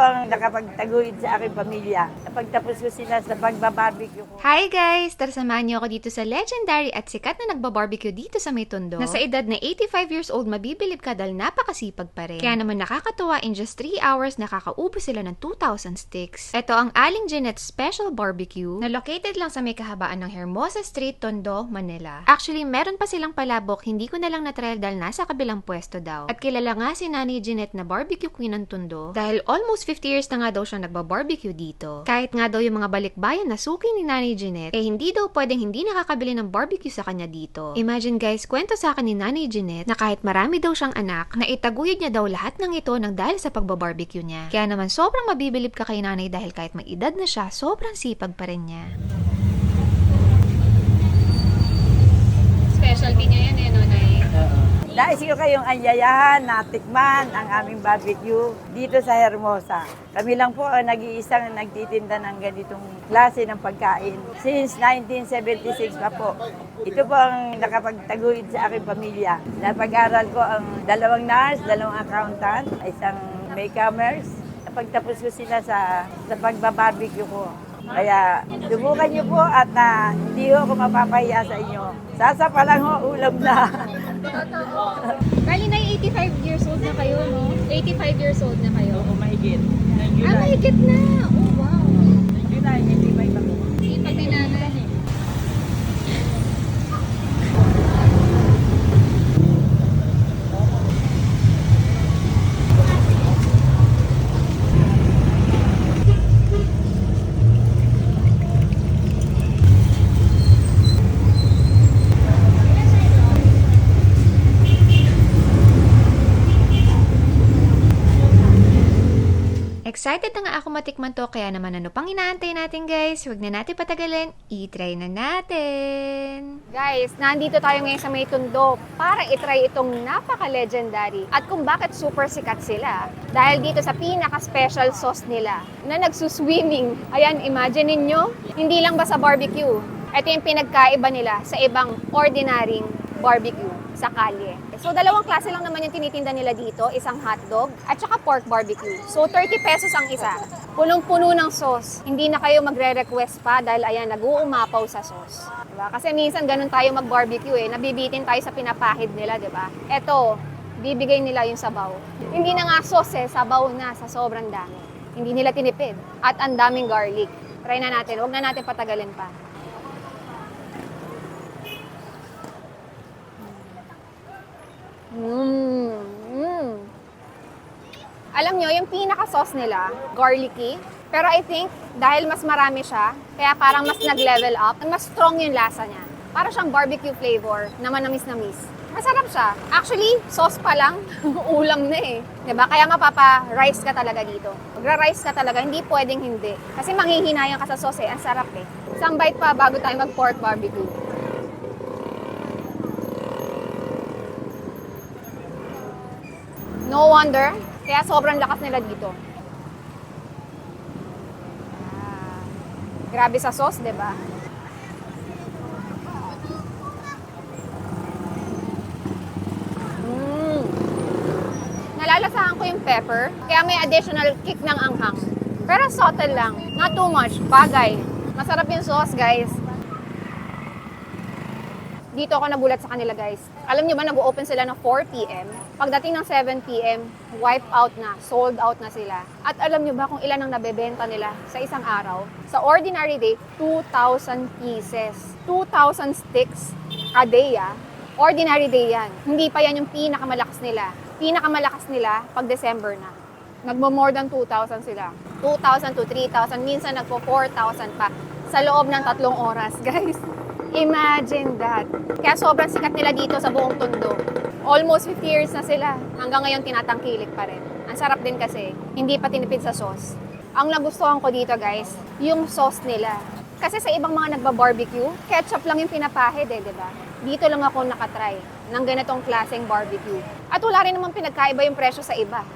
ang nakapagtaguyod sa aking pamilya. Napagtapos ko sila sa pagbabarbecue ko. Hi guys! Tara samahan niyo ako dito sa legendary at sikat na nagbabarbecue dito sa may tondo. Na sa edad na 85 years old, mabibilib ka dahil napakasipag pa rin. Kaya naman nakakatuwa, in just 3 hours, nakakaubos sila ng 2,000 sticks. Ito ang Aling Jeanette Special Barbecue na located lang sa may kahabaan ng Hermosa Street, Tondo, Manila. Actually, meron pa silang palabok, hindi ko na lang natrial dahil nasa kabilang pwesto daw. At kilala nga si Nanay Jeanette na barbecue queen ng Tondo dahil almost 50 years na nga daw siya nagbabarbecue dito. Kahit nga daw yung mga balikbayan na suki ni Nanay Jeanette, eh hindi daw pwedeng hindi nakakabili ng barbecue sa kanya dito. Imagine guys, kwento sa akin ni Nanay Jeanette na kahit marami daw siyang anak, na itaguyod niya daw lahat ng ito ng dahil sa pagbabarbecue niya. Kaya naman sobrang mabibilib ka kay nanay dahil kahit may edad na siya, sobrang sipag pa rin niya. Specialty niya yan eh, no, Nay? Nais ko kayong anyayahan na tikman ang aming barbecue dito sa Hermosa. Kami lang po ang nag-iisang nagtitinda ng ganitong klase ng pagkain. Since 1976 pa po. Ito po ang nakapagtaguyod sa aking pamilya. Napag-aral ko ang dalawang nurse, dalawang accountant, isang makeovers. Napagtapos ko sila sa, sa pagbabarbecue ko. Kaya subukan niyo po at na hindi ho ako mapapahiya sa inyo. Sasapa lang ho, ulam na. Bali na 85 years old na kayo, no? 85 years old na kayo. Oo, mahigit. Nang Ah, mahigit na! Oh, wow! Nang July, 85. Excited na nga ako matikman to, kaya naman ano pang inaantay natin guys? Huwag na natin patagalin, i-try na natin! Guys, nandito tayo ngayon sa may tundo para i-try itong napaka-legendary at kung bakit super sikat sila. Dahil dito sa pinaka-special sauce nila na nagsuswimming. Ayan, imagine ninyo, hindi lang ba sa barbecue? Ito yung pinagkaiba nila sa ibang ordinaryong barbecue sa kalye. So, dalawang klase lang naman yung tinitinda nila dito. Isang hotdog at saka pork barbecue. So, 30 pesos ang isa. Punong-puno ng sauce. Hindi na kayo magre-request pa dahil ayan, nag-uumapaw sa sauce. Diba? Kasi minsan ganun tayo mag-barbecue eh. Nabibitin tayo sa pinapahid nila, di ba? Eto, bibigay nila yung sabaw. Hindi na nga sauce eh, sabaw na sa sobrang dami. Hindi nila tinipid. At ang daming garlic. Try na natin. Huwag na natin patagalin pa. Alam nyo, yung pinaka-sauce nila, garlicky. Pero I think, dahil mas marami siya, kaya parang mas nag-level up, mas strong yung lasa niya. Para siyang barbecue flavor na manamis-namis. Masarap siya. Actually, sauce pa lang, ulam na eh. ba? Kaya mapapa-rice ka talaga dito. Magra-rice ka talaga, hindi pwedeng hindi. Kasi manghihinayang ka sa sauce eh. Ang sarap eh. Isang bite pa bago tayo mag-pork barbecue. No wonder, kaya sobrang lakas nila dito. Ah, grabe sa sauce, 'di ba? Mm. Nalalasahan ko yung pepper, kaya may additional kick ng anghang. Pero subtle lang, not too much, bagay. Masarap yung sauce, guys. Dito ako nagulat sa kanila, guys. Alam nyo ba, nag-open sila ng 4 p.m. Pagdating ng 7 p.m., wipe out na, sold out na sila. At alam nyo ba kung ilan ang nabebenta nila sa isang araw? Sa ordinary day, 2,000 pieces. 2,000 sticks a day, ah. Ordinary day yan. Hindi pa yan yung pinakamalakas nila. Pinakamalakas nila pag December na. Nagmo-more than 2,000 sila. 2,000 to 3,000. Minsan nagpo 4,000 pa sa loob ng tatlong oras, guys. Imagine that. Kaya sobrang sikat nila dito sa buong Tondo. Almost 50 years na sila. Hanggang ngayon tinatangkilik pa rin. Ang sarap din kasi, hindi pa tinipid sa sauce. Ang nagustuhan ko dito guys, yung sauce nila. Kasi sa ibang mga nagba-barbecue, ketchup lang yung pinapahid eh, di ba? Dito lang ako nakatry ng ganitong klaseng barbecue. At wala rin naman pinagkaiba yung presyo sa iba.